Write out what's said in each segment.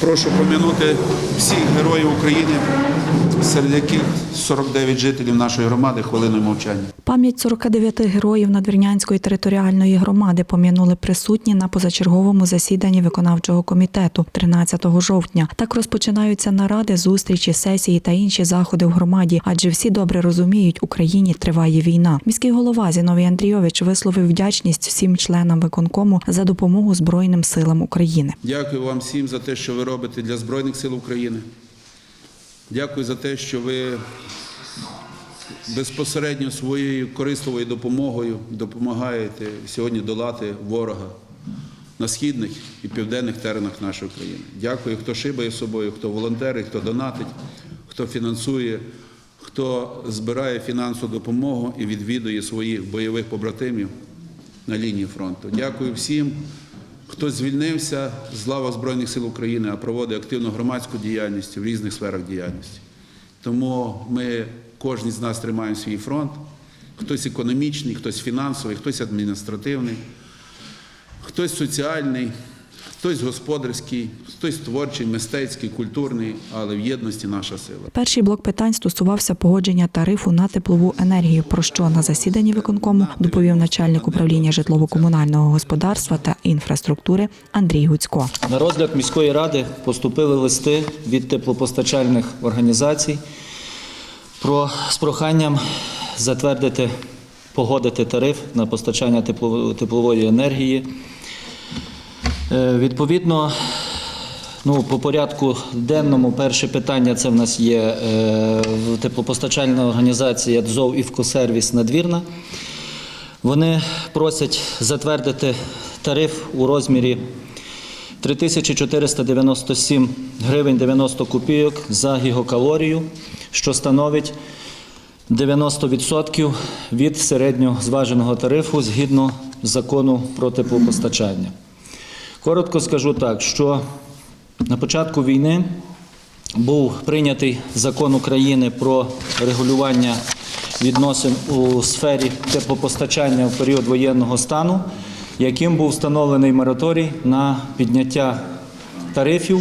Прошу пом'янути всіх героїв України, серед яких 49 жителів нашої громади хвилиною мовчання. Пам'ять 49 героїв Надвірнянської територіальної громади пом'янули присутні на позачерговому засіданні виконавчого комітету 13 жовтня. Так розпочинаються наради, зустрічі, сесії та інші заходи в громаді, адже всі добре розуміють, Україні триває війна. Міський голова Зіновій Андрійович висловив вдячність всім членам виконкому за допомогу Збройним силам України. Дякую вам всім за те, що ви робите для Збройних сил України. Дякую за те, що ви безпосередньо своєю корисливою допомогою допомагаєте сьогодні долати ворога на східних і південних теренах нашої країни. Дякую, хто шибає собою, хто волонтерить, хто донатить, хто фінансує, хто збирає фінансову допомогу і відвідує своїх бойових побратимів на лінії фронту. Дякую всім, хто звільнився з лава Збройних сил України, а проводить активну громадську діяльність в різних сферах діяльності. Тому ми, кожен з нас тримає свій фронт. Хтось економічний, хтось фінансовий, хтось адміністративний, хтось соціальний, хтось господарський, хтось творчий, мистецький, культурний, але в єдності наша сила. Перший блок питань стосувався погодження тарифу на теплову енергію, про що на засіданні виконкому доповів начальник управління житлово-комунального господарства та інфраструктури Андрій Гуцько. На розгляд міської ради поступили листи від теплопостачальних організацій про, з проханням затвердити, погодити тариф на постачання теплової енергії. Е, Відповідно, ну, по порядку денному перше питання це в нас є е, теплопостачальна організація ДЗОВ «Івкосервіс Надвірна». Вони просять затвердити тариф у розмірі 3497 гривень 90 копійок за гігакалорію, що становить 90% від середнього зваженого тарифу згідно закону про теплопостачання. Коротко скажу так, що на початку війни був прийнятий закон України про регулювання відносин у сфері теплопостачання в період воєнного стану, яким був встановлений мораторій на підняття тарифів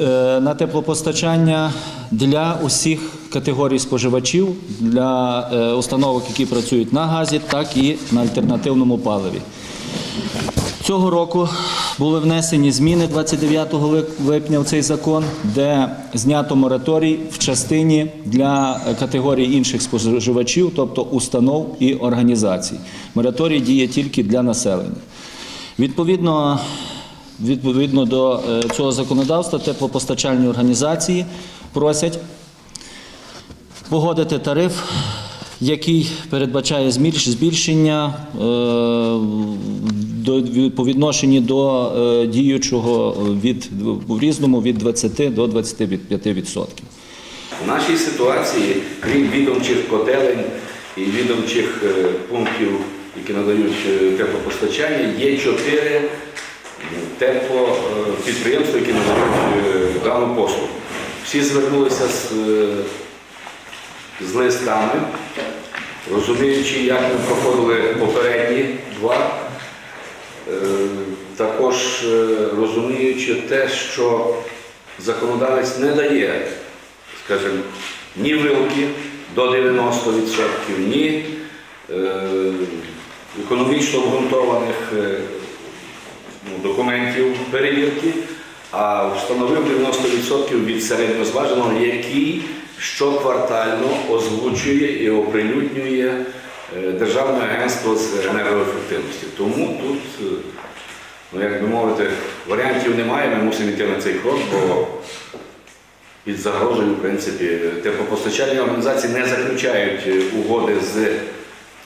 е, на теплопостачання для усіх категорій споживачів, для е, установок, які працюють на газі, так і на альтернативному паливі. Цього року були внесені зміни 29 липня в цей закон, де знято мораторій в частині для категорій інших споживачів, тобто установ і організацій. Мораторій діє тільки для населення. Відповідно, відповідно до е, цього законодавства теплопостачальні організації просять погодити тариф, який передбачає збільшення е, по відношенні до е, діючого від, в різному від 20 до 25%. У нашій ситуації, крім відомчих котелень і відомчих е, пунктів, які надають теплопостачання, є чотири м, тепло е, підприємства, які надають дану послугу. Всі звернулися з, з листами, розуміючи, як ми проходили попередні два. Е, Також е, розуміючи те, що законодавець не дає, скажімо, ні вилки до 90%, ні е, економічно обґрунтованих ну, документів перевірки, а встановив 90% від середньозваженого, який щоквартально озвучує і оприлюднює е, Державне агентство з енергоефективності. Тому тут, е, ну, як би мовити, варіантів немає, ми мусимо йти на цей крок, бо під загрозою, в принципі, теплопостачальні організації не заключають е, угоди з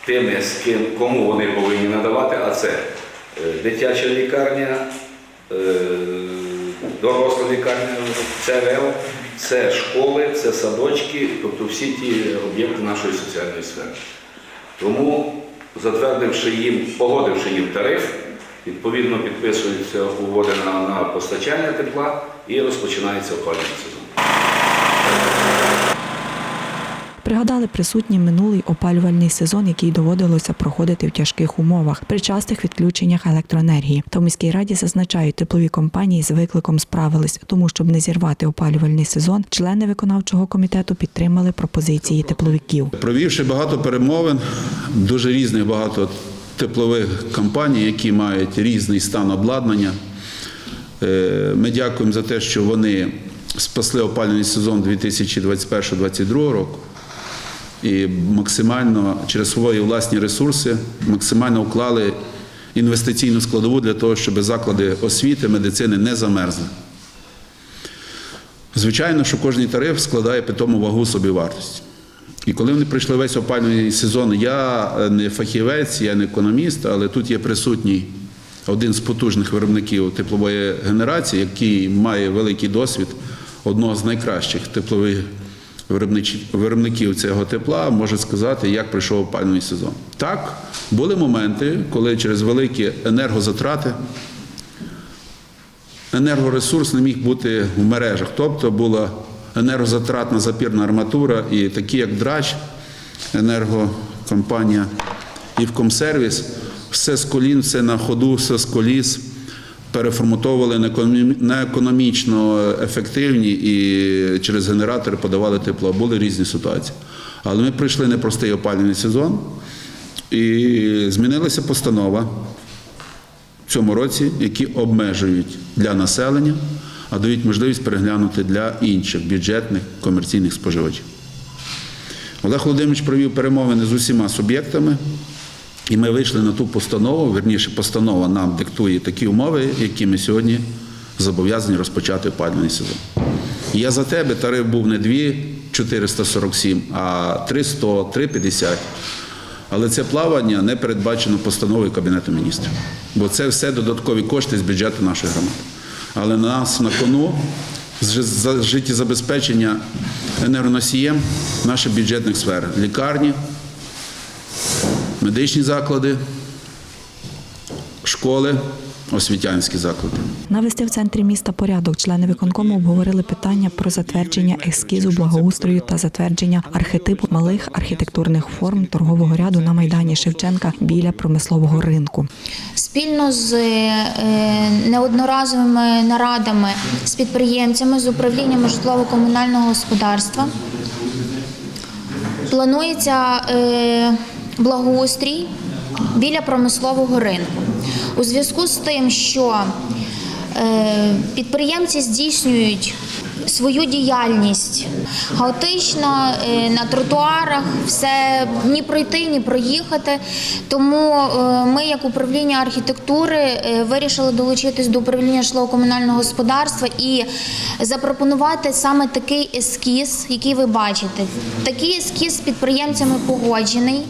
тими, з ким, кому вони повинні надавати, а це дитяча лікарня, доросла лікарня, ЦВЛ, це школи, це садочки, тобто всі ті об'єкти нашої соціальної сфери. Тому, затвердивши їм, погодивши їм тариф, відповідно підписуються угоди на, на постачання тепла і розпочинається опалювальний сезон. Пригадали присутні минулий опалювальний сезон, який доводилося проходити в тяжких умовах при частих відключеннях електроенергії. Та в міській раді зазначають, теплові компанії з викликом справились, тому щоб не зірвати опалювальний сезон, члени виконавчого комітету підтримали пропозиції тепловиків. Провівши багато перемовин, дуже різних багато теплових компаній, які мають різний стан обладнання. Е, Ми дякуємо за те, що вони спасли опалювальний сезон 2021-2022 року і максимально через свої власні ресурси максимально вклали інвестиційну складову для того, щоб заклади освіти, медицини не замерзли. Звичайно, що кожний тариф складає питому вагу собівартості. І коли вони прийшли весь опалювальний сезон, я е, не фахівець, я не економіст, але тут є присутній один з потужних виробників теплової генерації, який має великий досвід одного з найкращих теплових виробників цього тепла, може сказати, як пройшов опалювальний сезон. Так, були моменти, коли через великі енергозатрати енергоресурс не міг бути в мережах. Тобто була енергозатратна запірна арматура і такі, як драч, енергокомпанія Івкомсервіс, все з колін, все на ходу, все з коліс. Переформатовували на економічно ефективні і через генератори подавали тепло. Були різні ситуації. Але ми пройшли непростий опалювальний сезон і змінилася постанова в цьому році, які обмежують для населення, а дають можливість переглянути для інших бюджетних комерційних споживачів. Олег Володимирович провів перемовини з усіма суб'єктами, і ми вийшли на ту постанову. Верніше, постанова нам диктує такі умови, які ми сьогодні зобов'язані розпочати опалювальний сезон. Я за тебе тариф був не 2 447, а 300, 350. Але це плавання не передбачено постановою Кабінету міністрів. Бо це все додаткові кошти з бюджету нашої громади. Але на нас на кону життєзабезпечення енергоносієм наших бюджетних сфер лікарні, медичні заклади, школи, освітянські заклади. Навести в центрі міста порядок члени виконкому обговорили питання про затвердження ескізу благоустрою та затвердження архетипу малих архітектурних форм торгового ряду на майдані Шевченка біля промислового ринку. Спільно з е, неодноразовими нарадами з підприємцями з управлінням житлово-комунального господарства планується е, благоустрій біля промислового ринку. У зв'язку з тим, що е, підприємці здійснюють свою діяльність хаотично е, на тротуарах, все ні пройти, ні проїхати. Тому е, ми, як управління архітектури, е, вирішили долучитись до управління житлово-комунального господарства і запропонувати саме такий ескіз, який ви бачите. Такий ескіз з підприємцями погоджений.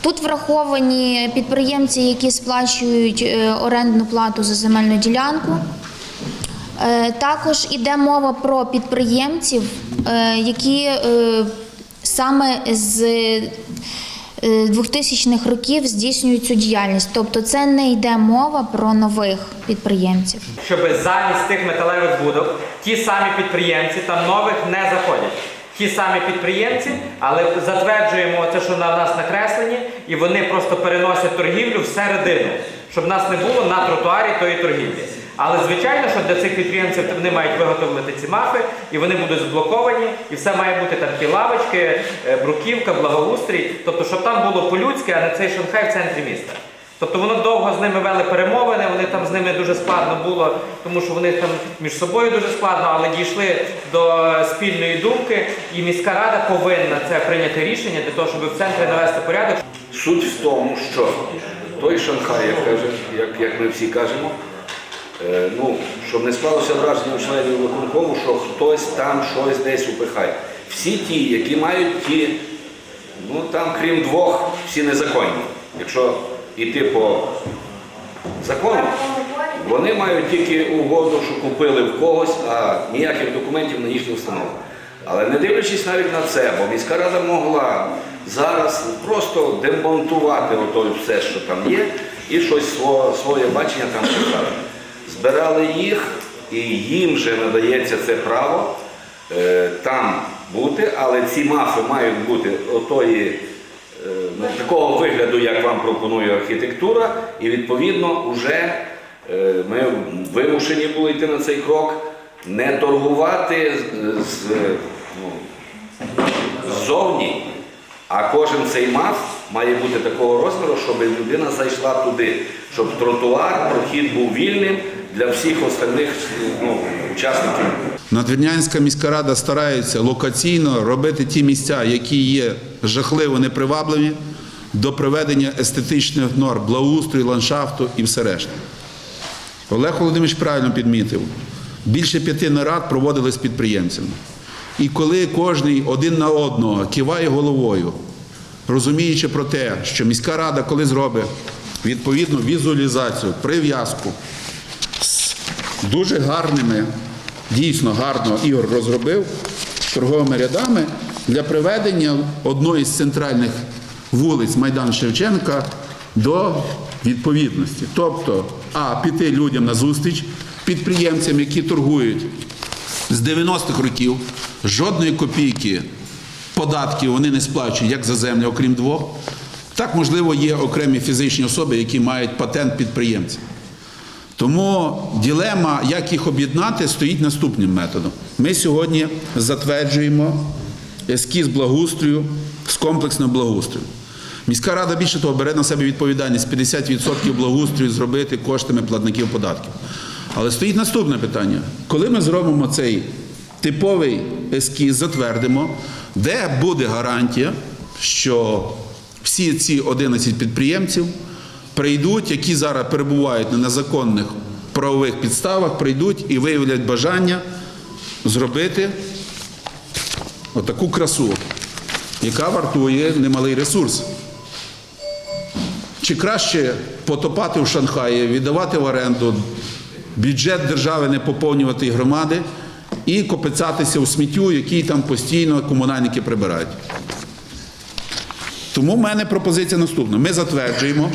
Тут враховані підприємці, які сплачують орендну плату за земельну ділянку. Е, Також іде мова про підприємців, е, які е, саме з е, 2000-х років здійснюють цю діяльність. Тобто це не йде мова про нових підприємців. щоб замість тих металевих будок ті самі підприємці там нових не заходять. Ті самі підприємці, але затверджуємо це, що на нас накреслені, і вони просто переносять торгівлю всередину, щоб нас не було на тротуарі тої торгівлі. Але звичайно, що для цих підприємців вони мають виготовити ці мафи, і вони будуть заблоковані, і все має бути там ті лавочки, е, бруківка, благоустрій. Тобто, щоб там було по-людськи, а не цей Шанхай в центрі міста. Тобто воно довго з ними вели перемовини, вони там з ними дуже складно було, тому що вони там між собою дуже складно, але дійшли до спільної думки, і міська рада повинна це прийняти рішення для того, щоб в центрі навести порядок. Суть в тому, що той Шанхай, як, як, як ми всі кажемо, е, ну, щоб не склалося враження у членів виконкому, що хтось там щось десь упихає. Всі ті, які мають ті, ну там крім двох, всі незаконні. Якщо йти по закону, вони мають тільки угоду, що купили в когось, а ніяких документів на їхню установу. Але не дивлячись навіть на це, бо міська рада могла зараз просто демонтувати ото все, що там є, і щось своє, бачення там поставити. Збирали їх, і їм же надається це право е, там бути, але ці мафи мають бути отої, е, ну, такого вигляду, як вам пропонує архітектура, і відповідно вже е, ми вимушені були йти на цей крок, не торгувати з, ну, ззовні, а кожен цей маф має бути такого розміру, щоб людина зайшла туди, щоб тротуар, прохід був вільним для всіх остальних ну, учасників. Надвірнянська міська рада старається локаційно робити ті місця, які є жахливо непривабливі, до приведення естетичних норм, благоустрою, ландшафту і все решта. Олег Володимирович правильно підмітив, більше п'яти нарад проводили з підприємцями. І коли кожний один на одного киває головою, розуміючи про те, що міська рада, коли зробить відповідну візуалізацію, прив'язку дуже гарними, дійсно гарно Ігор розробив торговими рядами для приведення одної з центральних вулиць Майдан Шевченка до відповідності. Тобто, а піти людям на зустріч, підприємцям, які торгують з 90-х років, жодної копійки податків вони не сплачують як за землю, окрім двох. Так, можливо, є окремі фізичні особи, які мають патент підприємця. Тому ділема, як їх об'єднати, стоїть наступним методом. Ми сьогодні затверджуємо ескіз благоустрою з комплексним благоустрою. Міська рада більше того бере на себе відповідальність 50% благоустрою зробити коштами платників податків. Але стоїть наступне питання: коли ми зробимо цей типовий ескіз, затвердимо, де буде гарантія, що всі ці 11 підприємців прийдуть, які зараз перебувають на незаконних правових підставах, прийдуть і виявлять бажання зробити отаку красу, яка вартує немалий ресурс. Чи краще потопати в Шанхаї, віддавати в оренду, бюджет держави не поповнювати громади і копицятися у сміттю, який там постійно комунальники прибирають. Тому в мене пропозиція наступна. Ми затверджуємо.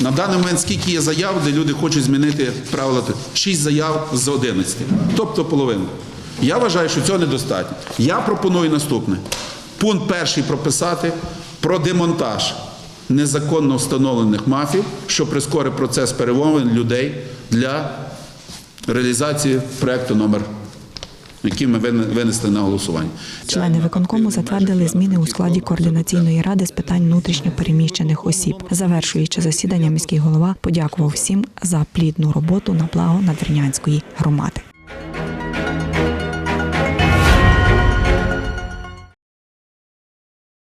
На даний момент скільки є заяв, де люди хочуть змінити правила. 6 заяв з 11. Тобто половину. Я вважаю, що цього недостатньо. Я пропоную наступне. Пункт перший прописати про демонтаж незаконно встановлених мафів, що прискорить процес перемовин людей для реалізації проекту номер, який ми винесли на голосування. Члени виконкому затвердили зміни у складі координаційної ради з питань внутрішньо переміщених осіб. Завершуючи засідання, міський голова подякував всім за плідну роботу на благо надвірнянської громади.